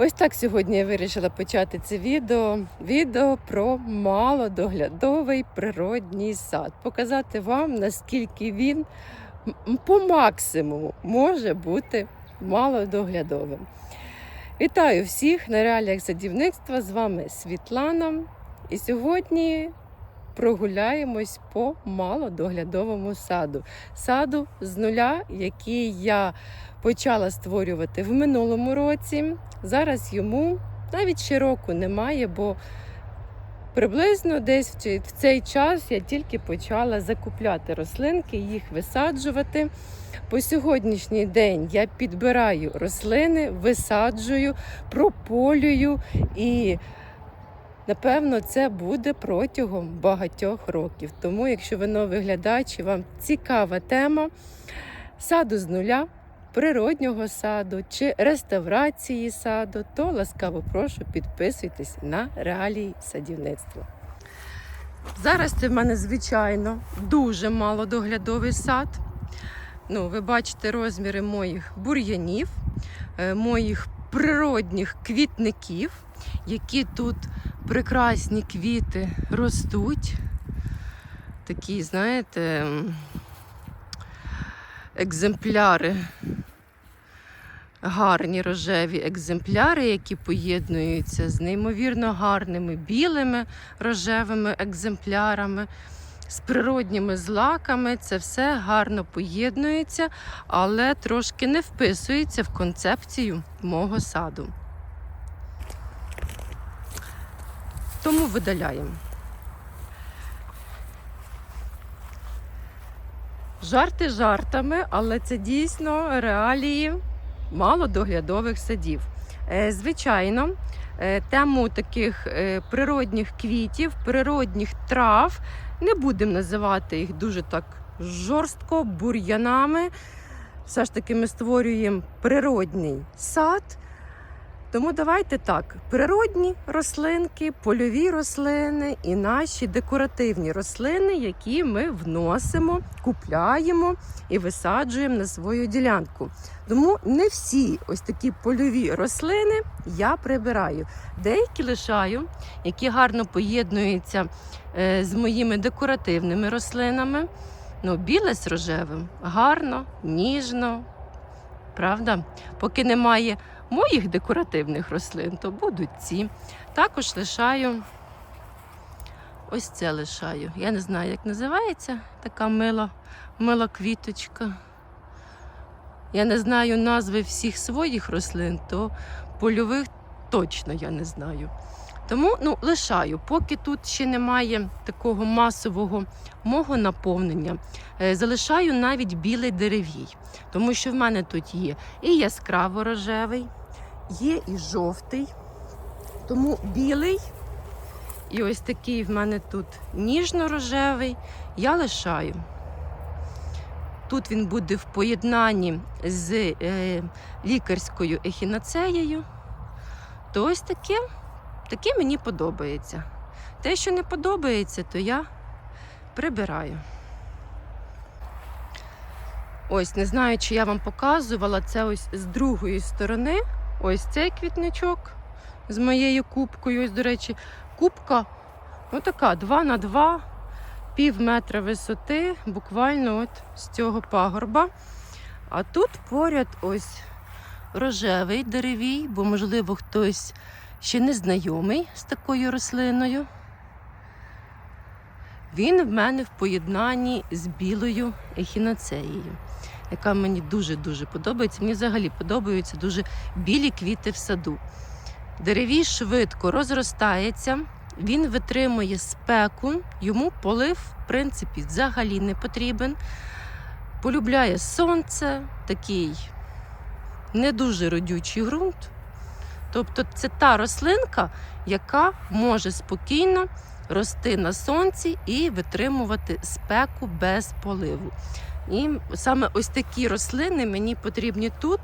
Ось так сьогодні я вирішила почати це відео. Відео про малодоглядовий природній сад. Показати вам, наскільки він по максимуму може бути малодоглядовим. Вітаю всіх на реаліях садівництва. З вами Світлана. І сьогодні прогуляємось по малодоглядовому саду. Саду з нуля, який я почала створювати в минулому році. Зараз йому навіть ще року немає, бо приблизно десь в цей- час я тільки почала закупляти рослинки, їх висаджувати. По сьогоднішній день я підбираю рослини, висаджую, прополюю і. Напевно, це буде протягом багатьох років. Тому, якщо ви новий глядач і вам цікава тема саду з нуля, природнього саду чи реставрації саду, то ласкаво прошу підписуйтесь на реалії садівництва. Зараз це в мене, звичайно, дуже малодоглядовий сад. Ну, ви бачите розміри моїх бур'янів, е, моїх природних квітників, які тут прекрасні квіти ростуть. Такі, знаєте, екземпляри, гарні рожеві екземпляри, які поєднуються з неймовірно гарними білими рожевими екземплярами, з природніми злаками. Це все гарно поєднується, але трошки не вписується в концепцію мого саду. Тому видаляємо. Жарти жартами, але це дійсно реалії малодоглядових садів. Е, Звичайно, е, тему таких е, природних квітів, природних трав не будемо називати їх дуже так жорстко, бур'янами. Все ж таки ми створюємо природний сад. Тому давайте так: природні рослинки, польові рослини і наші декоративні рослини, які ми вносимо, купляємо і висаджуємо на свою ділянку. Тому не всі ось такі польові рослини я прибираю. Деякі лишаю, які гарно поєднуються е, з моїми декоративними рослинами. Ну, біле з рожевим, гарно, ніжно. Правда? Поки немає моїх декоративних рослин, то будуть ці. Також лишаю ось це лишаю. Я не знаю, як називається така мила, мила квіточка. Я не знаю назви всіх своїх рослин, то польових точно я не знаю. Тому ну, лишаю, поки тут ще немає такого масового мого наповнення, е, залишаю навіть білий деревій, тому що в мене тут є і яскраво рожевий, є і жовтий. Тому білий, і ось такий в мене тут ніжно-рожевий, я лишаю. Тут він буде в поєднанні з е, лікарською ехінацеєю. То ось таке, таке мені подобається. Те, що не подобається, то я прибираю. Ось, не знаю, чи я вам показувала це ось з другої сторони. Ось цей квітничок з моєю кубкою. Ось, до речі, кубка ну така 2 на 2, пів метра висоти, буквально от з цього пагорба. А тут поряд ось рожевий деревій, бо, можливо, хтось ще не знайомий з такою рослиною. Він в мене в поєднанні з білою ехінацеєю, яка мені дуже-дуже подобається. Мені взагалі подобаються дуже білі квіти в саду. Деревій швидко розростається, він витримує спеку, йому полив, в принципі, взагалі не потрібен. Полюбляє сонце, такий не дуже родючий ґрунт. Тобто це та рослинка, яка може спокійно рости на сонці і витримувати спеку без поливу. І саме ось такі рослини мені потрібні тут,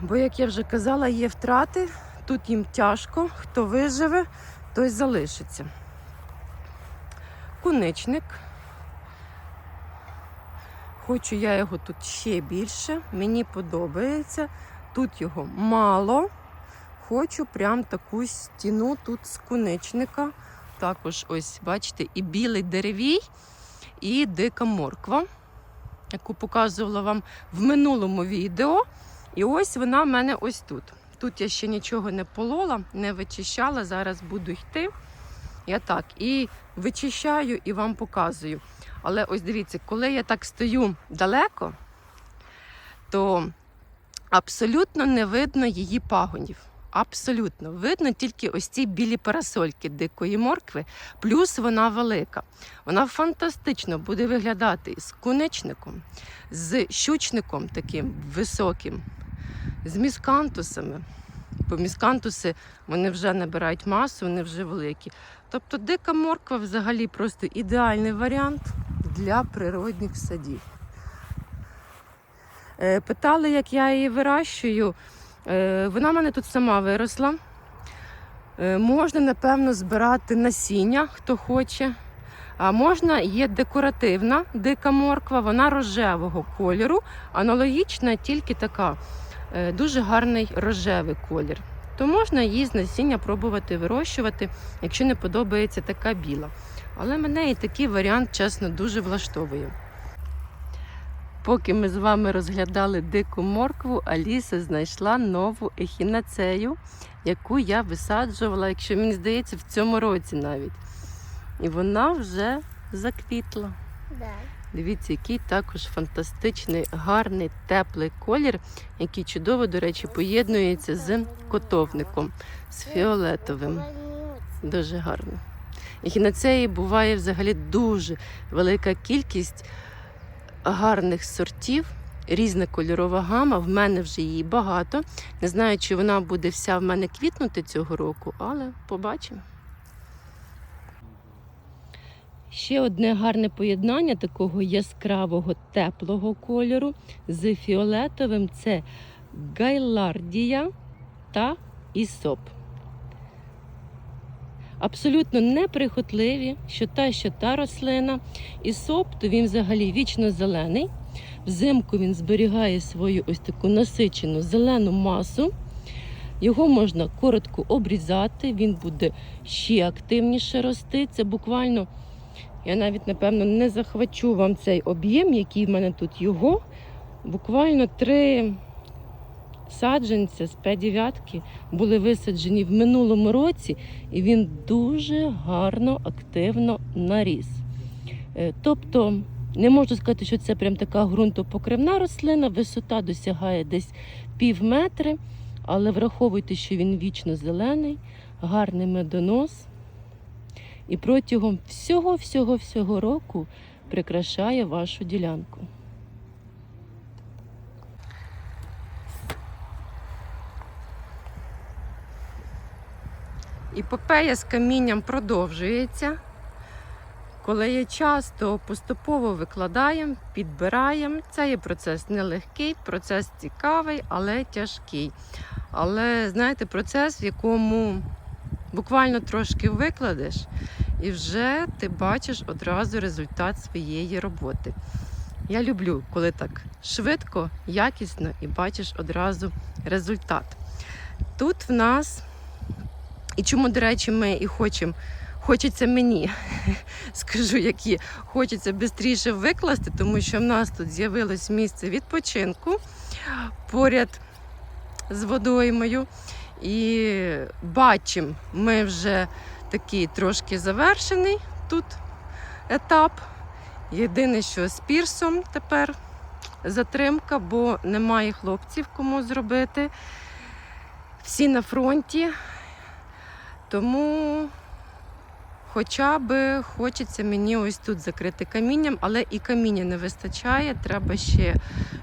бо, як я вже казала, є втрати, тут їм тяжко, хто виживе, той залишиться. Куничник. Хочу я його тут ще більше, мені подобається. Тут його мало. хочу прям таку стіну тут з куничника. Також ось, бачите, і білий деревій, і дика морква, яку показувала вам в минулому відео. І ось вона в мене ось тут. Тут я ще нічого не полола, не вичищала. Зараз буду йти. Я так і вичищаю і вам показую. Але ось дивіться, коли я так стою далеко, то абсолютно не видно її пагонів. Абсолютно видно тільки ось ці білі парасольки дикої моркви, плюс вона велика. Вона фантастично буде виглядати з куничником, з щучником таким високим, з міскантусами. Бо міскантуси вони вже набирають масу, вони вже великі. Тобто дика морква взагалі просто ідеальний варіант для природних садів. Е, Питали, як я її вирощую. Е, Вона в мене тут сама виросла. Е, Можна, напевно, збирати насіння, хто хоче. А можна є декоративна дика морква, вона рожевого кольору, аналогічна, тільки така дуже гарний рожевий колір. То можна її з насіння пробувати вирощувати, якщо не подобається така біла. Але мене і такий варіант, чесно, дуже влаштовує. Поки ми з вами розглядали дику моркву, Аліса знайшла нову ехінацею, яку я висаджувала, якщо мені здається, в цьому році навіть. І вона вже заквітла. Да. Дивіться, який також фантастичний, гарний, теплий колір, який чудово, до речі, поєднується з котовником, з фіолетовим. Дуже гарно. Ехінацеї буває взагалі дуже велика кількість гарних сортів, різна кольорова гама. В мене вже її багато. Не знаю, чи вона буде вся в мене квітнути цього року, але побачимо. Ще одне гарне поєднання такого яскравого теплого кольору з фіолетовим це гайлардія та ісоп. Абсолютно неприхотливі, що та, що та рослина. Ісоп, то він взагалі вічно зелений. Взимку він зберігає свою ось таку насичену зелену масу. Його можна коротко обрізати, він буде ще активніше рости. Це буквально, я навіть, напевно, не захвачу вам цей об'єм, який в мене тут його. Буквально три саджанця з 5 були висаджені в минулому році, і він дуже гарно, активно наріс. Е, Тобто, не можу сказати, що це прям така ґрунтопокривна рослина, висота досягає десь пів метри, але враховуйте, що він вічно зелений, гарний медонос. І протягом всього-всього-всього року прикрашає вашу ділянку. Епопея з камінням продовжується. Коли є час, то поступово викладаємо, підбираємо. Це є процес нелегкий, процес цікавий, але тяжкий. Але знаєте, процес, в якому буквально трошки викладеш, і вже ти бачиш одразу результат своєї роботи. Я люблю, коли так швидко, якісно і бачиш одразу результат. Тут в нас, і чому, до речі, ми і хочемо, хочеться мені, скажу, як є, хочеться швидше викласти, тому що в нас тут з'явилось місце відпочинку поряд з водоймою. І бачимо, ми вже такий трошки завершений тут етап. Єдине, що з пірсом тепер затримка, бо немає хлопців кому зробити. Всі на фронті. Тому хоча б хочеться мені ось тут закрити камінням, але і каміння не вистачає. Треба ще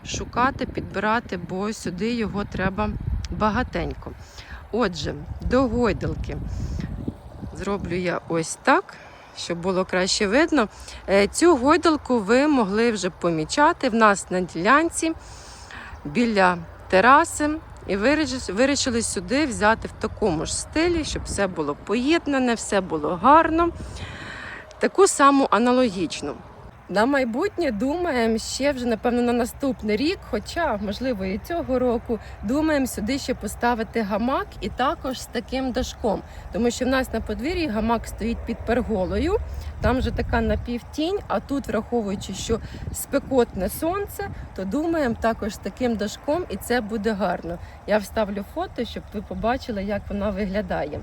шукати, підбирати, бо сюди його треба багатенько. Отже, до гойдалки зроблю я ось так, щоб було краще видно. Е, Цю гойдалку ви могли вже помічати в нас на ділянці біля тераси. І виріш- вирішили сюди взяти в такому ж стилі, щоб все було поєднане, все було гарно. Таку саму аналогічну. На майбутнє думаємо ще вже, напевно, на наступний рік, хоча, можливо, і цього року, думаємо сюди ще поставити гамак і також з таким дашком. Тому що в нас на подвір'ї гамак стоїть під перголою, там вже така напівтінь, а тут, враховуючи, що спекотне сонце, то думаємо також з таким дашком, і це буде гарно. Я вставлю фото, щоб ви побачили, як вона виглядає.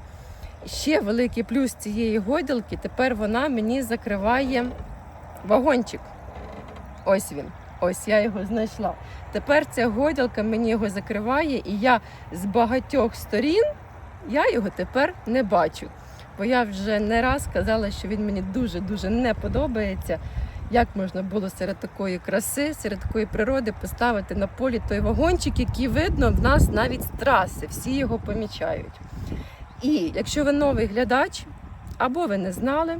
Ще великий плюс цієї гойдалки, тепер вона мені закриває вагончик. Ось він. Ось я його знайшла. Тепер ця гойдалка мені його закриває, і я з багатьох сторін я його тепер не бачу. Бо я вже не раз казала, що він мені дуже-дуже не подобається. Як можна було серед такої краси, серед такої природи поставити на полі той вагончик, який видно в нас навіть з траси, всі його помічають. І якщо ви новий глядач або ви не знали,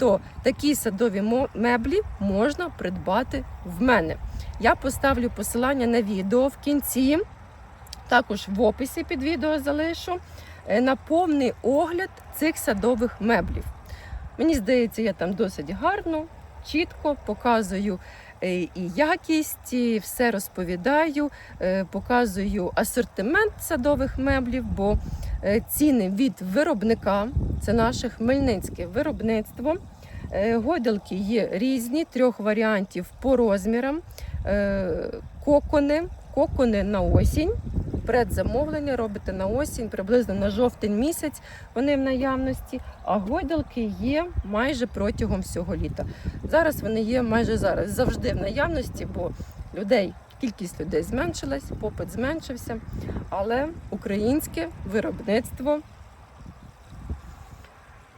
то такі садові меблі можна придбати в мене. Я поставлю посилання на відео в кінці, також в описі під відео залишу е, на повний огляд цих садових меблів. Мені здається, я там досить гарно, чітко показую і якість, і все розповідаю, е, показую асортимент садових меблів, бо е, ціни від виробника, це наше хмельницьке виробництво. Годілки є різні, трьох варіантів по розмірам. Е, Кокони, кокони на осінь. Предзамовлення робите на осінь, приблизно на жовтень місяць вони в наявності, а гойдалки є майже протягом всього літа. Зараз вони є майже зараз, завжди в наявності, бо людей, кількість людей зменшилась, попит зменшився, але українське виробництво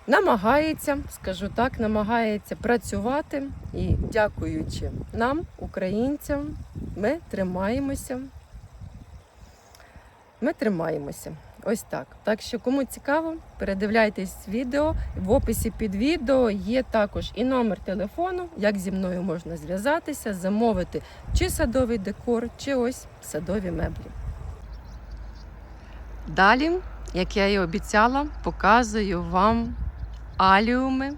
намагається, скажу так, намагається працювати і дякуючи нам, українцям, ми тримаємося. Ми тримаємося. Ось так. Так що, кому цікаво, передивляйтесь відео. В описі під відео є також і номер телефону, як зі мною можна зв'язатися, замовити чи садовий декор, чи ось садові меблі. Далі, як я і обіцяла, показую вам аліуми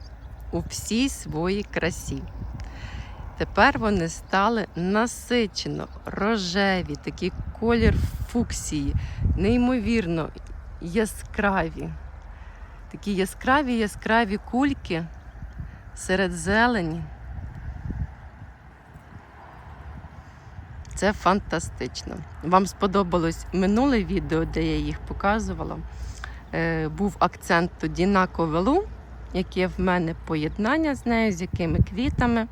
у всій своїй красі. Тепер вони стали насичено рожеві, такий колір фуксії, неймовірно яскраві. Такі яскраві яскраві кульки серед зелені. Це фантастично. Вам сподобалось минуле відео, де я їх показувала. Е, був акцент тоді на ковелу, яке в мене поєднання з нею, з якими квітами.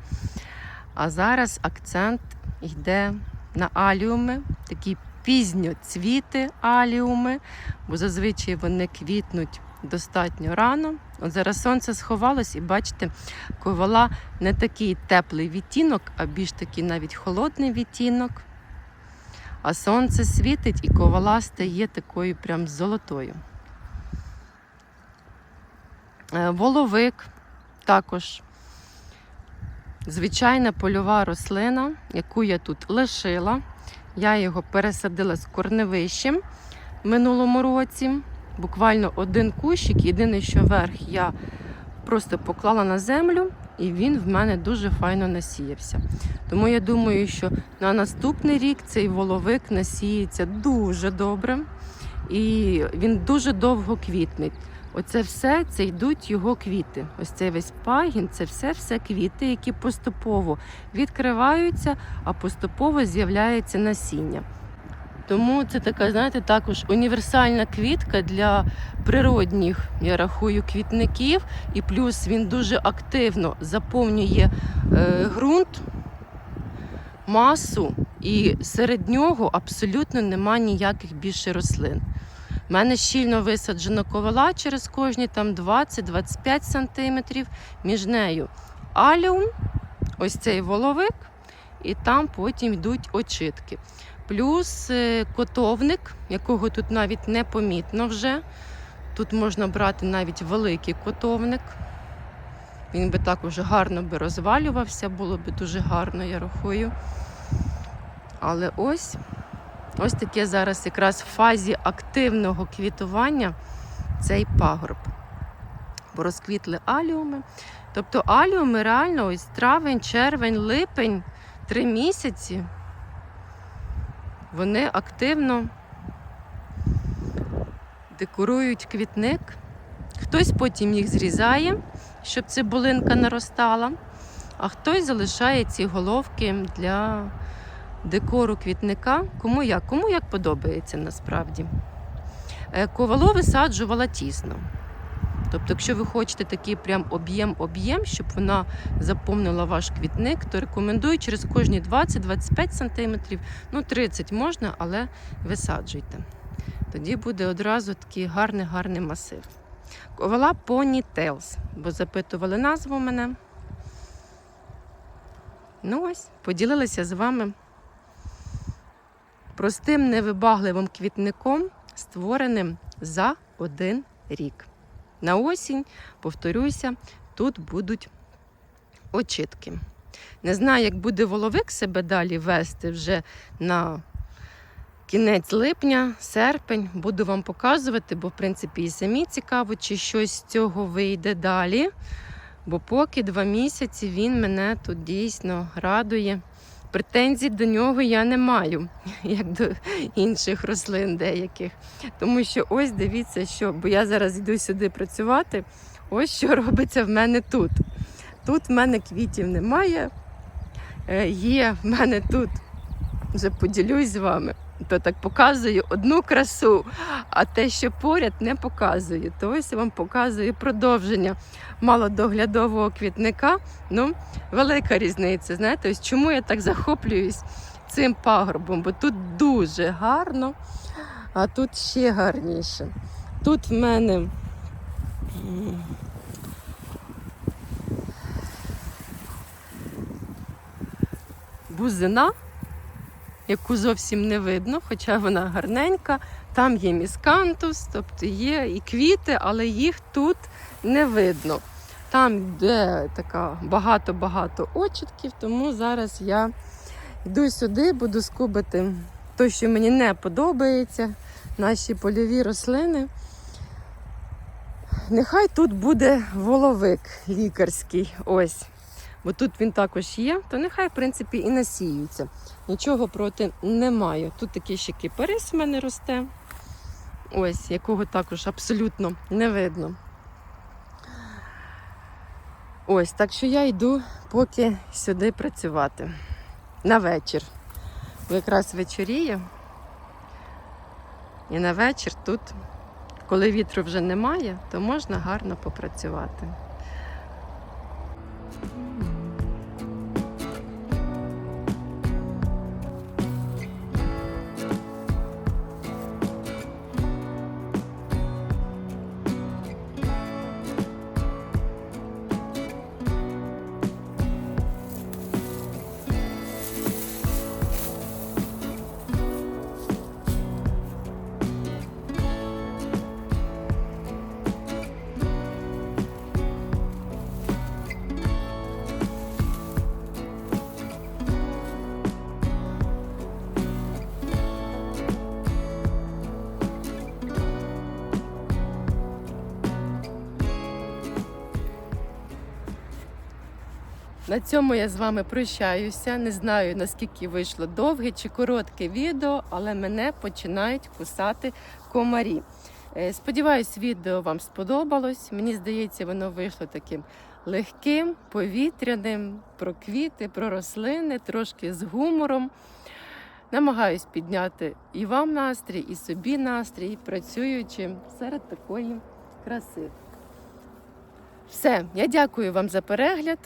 А зараз акцент йде на аліуми, такі пізньоцвіти аліуми, бо зазвичай вони квітнуть достатньо рано. От зараз сонце сховалось, і бачите, ковала не такий теплий відтінок, а більш такий навіть холодний відтінок. А сонце світить і ковала стає такою прям золотою. Е, Воловик також звичайна польова рослина, яку я тут лишила. Я його пересадила з корневищем в минулому році. Буквально один кущик, єдине, що верх я просто поклала на землю, і він в мене дуже файно насіявся. Тому я думаю, що на наступний рік цей воловик насіється дуже добре, і він дуже довго квітнить. Оце все це йдуть його квіти. Ось цей весь пагін, це все все квіти, які поступово відкриваються, а поступово з'являється насіння. Тому це така, знаєте, також універсальна квітка для природних, я рахую, квітників. І плюс він дуже активно заповнює е, ґрунт, масу, і серед нього абсолютно нема ніяких більше рослин. У мене щільно висаджена ковала через кожні там 20-25 сантиметрів. Між нею аліум, ось цей воловик, і там потім йдуть очитки. Плюс е, котовник, якого тут навіть не помітно вже. Тут можна брати навіть великий котовник. Він би також гарно би розвалювався, було б дуже гарно, я рахую. Але ось Ось таке зараз якраз в фазі активного квітування цей пагорб. бо розквітли аліуми. Тобто аліуми реально ось травень, червень, липень, три місяці. Вони активно декорують квітник. Хтось потім їх зрізає, щоб цибулинка наростала, а хтось залишає ці головки для декору квітника. Кому як? Кому як подобається насправді. Е, Ковало висаджувала тісно. Тобто, якщо ви хочете такий прям об'єм-об'єм, щоб вона заповнила ваш квітник, то рекомендую через кожні 20-25 см, ну 30 можна, але висаджуйте. Тоді буде одразу такий гарний-гарний масив. Ковала Ponytails, бо запитували назву мене. Ну ось, поділилася з вами простим невибагливим квітником, створеним за один рік. На осінь, повторюся, тут будуть очітки. Не знаю, як буде воловик себе далі вести вже на кінець липня, серпень. Буду вам показувати, бо, в принципі, і самі цікаво, чи щось з цього вийде далі. Бо поки два місяці він мене тут дійсно радує. Претензій до нього я не маю, як до інших рослин деяких. Тому що ось дивіться, що, бо я зараз йду сюди працювати. Ось що робиться в мене тут. Тут в мене квітів немає. Е, Є в мене тут, вже поділюсь з вами, то так показую одну красу, а те, що поряд, не показую. То ось я вам показую продовження малодоглядового квітника. Ну, велика різниця. Знаєте, ось чому я так захоплююсь цим пагорбом, бо тут дуже гарно, а тут ще гарніше. Тут в мене бузина, яку зовсім не видно, хоча вона гарненька. Там є міскантус, тобто є і квіти, але їх тут не видно. Там де така багато-багато очітків, тому зараз я йду сюди, буду скубити те, що мені не подобається, наші польові рослини. Нехай тут буде воловик лікарський. Ось. Бо тут він також є, то нехай, в принципі, і насіються. Нічого проти не маю. Тут такий ще кипарис в мене росте. Ось, якого також абсолютно не видно. Ось, так що я йду поки сюди працювати. На вечір. Бо якраз вечоріє. І на вечір тут, коли вітру вже немає, то можна гарно попрацювати. На цьому я з вами прощаюся. Не знаю наскільки вийшло довге чи коротке відео, але мене починають кусати комарі. Е, Сподіваюсь, відео вам сподобалось. Мені здається, воно вийшло таким легким, повітряним, про квіти, про рослини, трошки з гумором. Намагаюсь підняти і вам настрій, і собі настрій, працюючи серед такої краси. Все, я дякую вам за перегляд.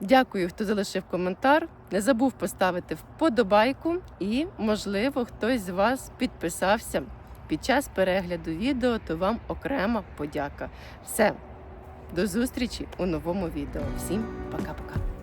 Дякую, хто залишив коментар. Не забув поставити вподобайку і, можливо, хтось з вас підписався під час перегляду відео, то вам окрема подяка. Все, до зустрічі у новому відео. Всім пока-пока.